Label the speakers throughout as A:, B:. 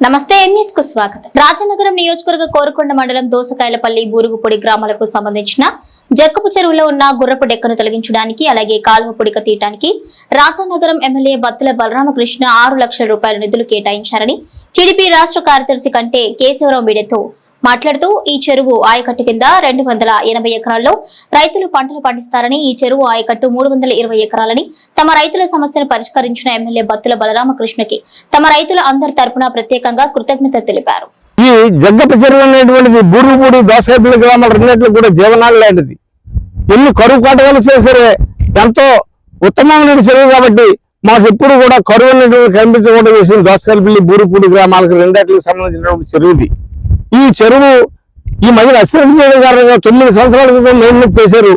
A: నమస్తే కు స్వాగతం. రాజనగరం నియోజకవర్గ కోరుకొండ మండలం దోసకాయలపల్లి బూరుగుపొడి గ్రామాలకు సంబంధించిన జక్కపు చెరువులో ఉన్న గుర్రపు డెక్కను తొలగించడానికి అలాగే కాలువ పొడిక తీయటానికి రాజానగరం ఎమ్మెల్యే బత్తుల బలరామకృష్ణ ఆరు లక్షల రూపాయల నిధులు కేటాయించారని టీడీపీ రాష్ట్ర కార్యదర్శి కంటే కేశవరావు మీడియాతో మాట్లాడుతూ ఈ చెరువు ఆయకట్టు కింద రెండు వందల ఎనభై ఎకరాల్లో రైతులు పంటలు పండిస్తారని ఈ చెరువు ఆయకట్టు మూడు వందల ఇరవై ఎకరాలని తమ రైతుల సమస్యను పరిష్కరించిన ఎమ్మెల్యే బత్తుల బలరామకృష్ణకి తమ రైతుల అందరి తరపున ప్రత్యేకంగా కృతజ్ఞత తెలిపారు.
B: ఈ జగ్గప్ప చెరువు అనేటువంటిది బూరుగుపూడి దోసకపల్లి గ్రామాలు రెండింటిలో కూడా జీవనాలు లాంటిది. ఎన్ని కరువు కాటకాలు చేసరే ఎంతో ఉత్తమమైన చెరువు కాబట్టి మాకు ఎప్పుడు కూడా కరువు అనేటువంటి కనిపించకుండా చేసింది దోసకల్పల్లి బూరుపూడి గ్రామాలకు రెండింటికి సంబంధించినటువంటి చెరువుది ఈ చెరువు ఈ మధ్య అశ్రద్ధ చేయడం కారణంగా తొమ్మిది సంవత్సరాల క్రితం మెయిన్లెట్ చేశారు.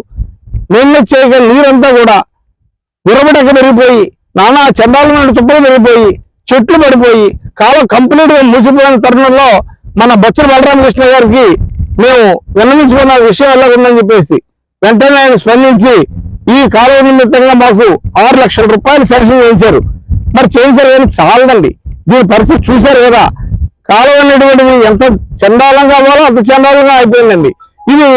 B: మెయిన్లెట్ చేయగా నీరంతా కూడా ఉరబడక పెరిగిపోయి నానా చండాలమైన తుప్పలు పెరిగిపోయి చెట్లు పడిపోయి కాలం కంప్లీట్గా మూసిపోయిన తరుణంలో మన బొత్తుల బలరామకృష్ణ గారికి మేము విన్నవించుకున్న విషయం ఎలా ఉందని చెప్పేసి వెంటనే ఆయన స్పందించి ఈ కాలువ నిమిత్తంగా మాకు ఆరు లక్షల రూపాయలు శాంక్షన్ చేయించారు. మరి చేయించారు కానీ చాలదండి. దీని పరిస్థితి చూశారు కదా. కాలువ అనేటువంటిది ఎంత చండాలంగా కావాలో అంత చండాలంగా అయిపోయిందండి. ఇది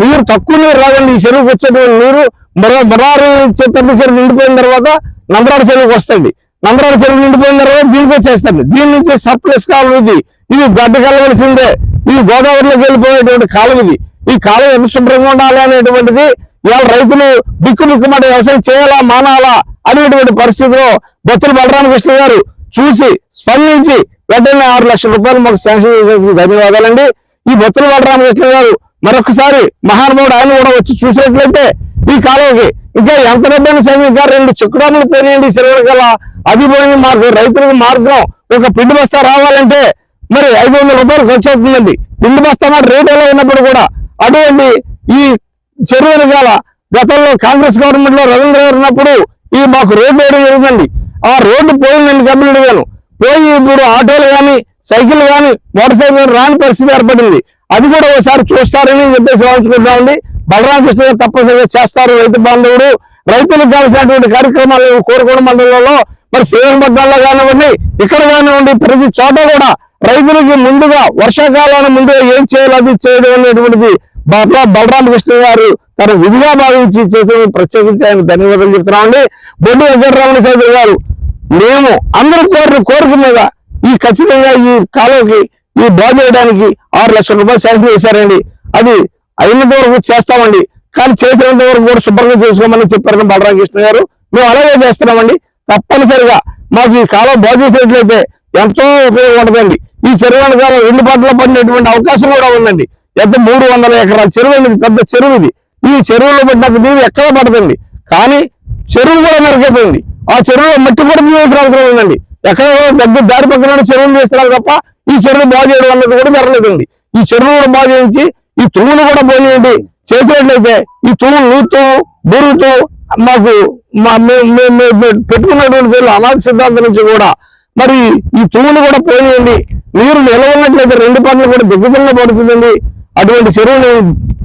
B: నీరు తక్కువ నీరు రాదండి. ఈ చెరువుకి వచ్చేటువంటి నీరు మరో బరారు చె- చెరువు నిండిపోయిన తర్వాత నందరాడ చెరువుకి వస్తుంది నందరాడ చెరువు నిండిపోయిన తర్వాత దీనికి వచ్చేస్తుంది దీని నుంచి సర్ప్లస్ కాలువ ఇది. ఇది గడ్డ కలవలసిందే. ఇది గోదావరిలోకి వెళ్ళిపోయేటువంటి కాలువ ఇది. ఈ కాలువ ఎంత శుభ్రంగా ఉండాలి అనేటువంటిది ఇవాళ రైతులు బిక్కు బిక్కుమాట వ్యవసాయం చేయాలా మానాలా అనేటువంటి పరిస్థితిలో బొత్తుల బలరామకృష్ణ గారు చూసి స్పందించి వెంటనే ఆరు లక్షల రూపాయలు మాకు శాంక్షన్ ధన్యవాదాలండి. ఈ బొత్తుల బలరామకృష్ణ గారు మరొకసారి మహానుభావుడు ఆయన కూడా వచ్చి చూసినట్లయితే ఈ కాలంకి ఇంకా ఎంత డబ్బైనా సరే ఇంకా రెండు చెక్కుడాములు పోయినాయండి సెలవుల గల అది పోయి మాకు రైతులకు మార్గం. ఒక పిండి బస్తా రావాలంటే మరి ఐదు వందల రూపాయలు ఖర్చు అవుతుందండి. పిండి బస్తా మాట రేట్ ఎలా ఉన్నప్పుడు కూడా అటువంటి ఈ చెరువు వెనకాల గతంలో కాంగ్రెస్ గవర్నమెంట్లో రవీంద్ర గారు ఉన్నప్పుడు ఈ మాకు రోడ్డు వేయడం జరిగిందండి. ఆ రోడ్డు పోయిందండి కంప్లీట్ గాను పోయి ఇప్పుడు ఆటోలు కానీ సైకిల్ కానీ మోటార్ సైకిల్ రాని పరిస్థితి ఏర్పడింది. అది కూడా ఒకసారి చూస్తారని చెప్పేసి భావించుకుంటామండి బలరామకృష్ణ గారు తప్పనిసరిగా చేస్తారు రైతు బాంధవుడు రైతులకు కావాల్సినటువంటి కార్యక్రమాలు కోరుకోవడం మండలంలో మరి శ్రీరంగపట్నంలో కానివ్వండి ఇక్కడ కానివ్వండి ప్రతి చోట కూడా రైతులకి ముందుగా వర్షాకాలానికి ముందుగా ఏం చేయాలో అది చేయడం అనేటువంటిది బలరామకృష్ణ గారు తన విధిగా భావించి చేసే ప్రత్యేకించి ఆయన ధన్యవాదాలు చెప్తున్నామండి. బొడ్డు వెంకటరమణ చౌదరి గారు మేము అందరూ కోరిన కోరిక మీద ఈ ఖచ్చితంగా ఈ కాలువకి ఈ బాగు చేయడానికి ఆరు లక్షల రూపాయలు శాంక్షన్ చేశారండి. అది అయినంత వరకు చేస్తామండి. కానీ చేసినంత వరకు కూడా శుభ్రంగా చేసుకోమని చెప్పారు బలరామకృష్ణ గారు. మేము అలాగే చేస్తున్నామండి. తప్పనిసరిగా మాకు ఈ కాలం బాగు చేసినట్లయితే ఎంతో ఉపయోగం ఉంటుందండి. ఈ చెరువు వెనకాల రెండు పంటలు పడినటువంటి అవకాశం కూడా ఉందండి. ఎంత మూడు వందల ఎకరాల చెరువు పెద్ద చెరువు ఇది. ఈ చెరువులో పడినప్పుడు నీరు ఎక్కడ పడుతుంది కానీ చెరువు కూడా మెరుగైపోయింది ఆ చెరువులో మట్టి కూడా తీయాల్సిన అవసరం ఉందండి. ఎక్కడ పెద్ద దారి పక్కన చెరువులు చేస్తున్నారు తప్ప ఈ చెరువు బాగు చేయడం అన్నది కూడా జరగలేదండి. ఈ చెరువు కూడా బాగు చేయించి ఈ తువ్వులు కూడా పోనీయండి చేసినట్లయితే ఈ తువ్వులు నూతూ బురుగుతూ మాకు మా మేము పెట్టుకున్నటువంటి పేర్లు అనాథ సిద్ధాంతం నుంచి కూడా మరి ఈ తువ్వులు కూడా పోనీయండి నీరు నిల్వ రెండు పనులు కూడా దిగ్గుదల పడుతుందండి. అటువంటి చెరువుని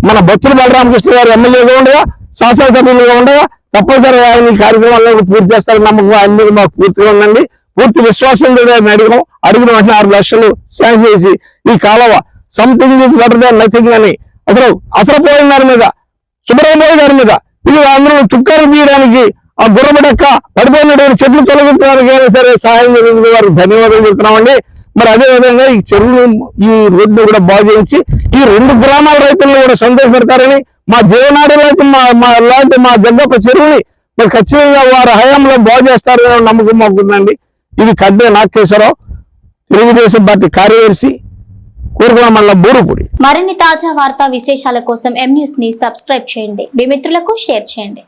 B: మన భక్తులు బలరామకృష్ణ గారు ఎమ్మెల్యేగా ఉండగా శాసనసభ్యులుగా ఉండగా తప్పనిసరి ఈ కార్యక్రమాలను పూర్తి చేస్తారని నమ్మకం ఆయన మాకు పూర్తిగా ఉందండి పూర్తి విశ్వాసం మీద అడిగాం అడిగిన. వెంటనే ఆరు లక్షలు శాంక్షన్ చేసి ఈ కాలువ something is better than nothing అని అసలు అసలు పోయిన దాని మీద సుబ్రహ్మణ్య గారి మీద ఇది అందరూ తుక్కలు తీయడానికి ఆ గుర్రబడక్క పడిపోయినటువంటి చెట్లు తొలగించడానికి అయినా సరే సహాయం జరిగింది వారికి ధన్యవాదాలు చెప్తున్నామండి. మరి అదే విధంగా ఈ చెరువును ఈ రోడ్డు కూడా బాగు చేయించి ఈ రెండు గ్రామాల రైతులను కూడా సంతోషపెడతారని మా జీవనాడి లాంటి మా మా లాంటి మా జగ్గప్ప చెరువుని మరి ఖచ్చితంగా వారి హయాంలో బాగు చేస్తారనే నమ్మకం మాకుందండి ఇది కడ్డే నాగేశ్వరరావు తెలుగుదేశం పార్టీ కార్యదర్శి కూరుకుల మండలం బూరుపూడి
A: మరిన్ని తాజా వార్తా విశేషాల కోసం ఎం న్యూస్ని సబ్స్క్రైబ్ చేయండి. మీ మిత్రులకు షేర్ చేయండి.